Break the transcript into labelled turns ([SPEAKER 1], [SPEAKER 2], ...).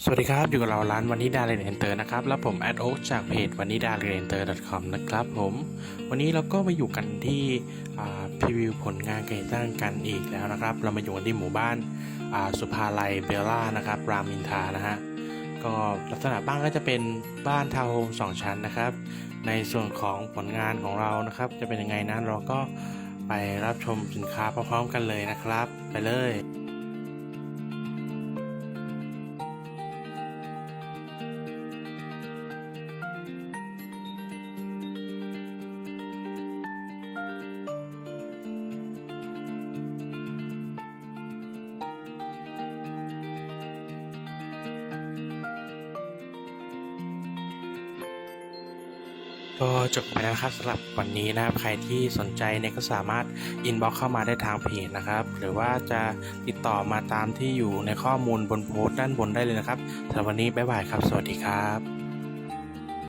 [SPEAKER 1] สวัสดีครับ อยู่กับเราร้านวันนี้ดาเรนเอนเตอร์นะครับ แล้วผมแอดโอ๊กจากเพจวันนี้ดาเรนเอนเตอร์ .com นะครับผม วันนี้เราก็มาอยู่กันที่พรีวิวผลงานการตั้งกันอีกแล้วนะครับ เรามาอยู่กันที่หมู่บ้านาสุภาลัยเบลล่านะครับ รามินทานะฮะ ก็ลักษณะบ้านก็จะเป็นบ้านทาวน์โฮมสองชั้นนะครับ ในส่วนของผลงานของเรานะครับ จะเป็นยังไงนั้นเราก็ไปรับชมสินค้าพร้อมๆกันเลยนะครับ ไปเลย ก็จบไปแล้วนะครับสำหรับวันนี้นะครับใครที่สนใจเนี่ยก็สามารถอินบ็อกเข้ามาได้ทางเพจนะครับ หรือว่าจะติดต่อมาตามที่อยู่ในข้อมูลบนโพสต์ด้านบนได้เลยนะครับสำหรับวันนี้บ๊ายบายครับ สวัสดีครับ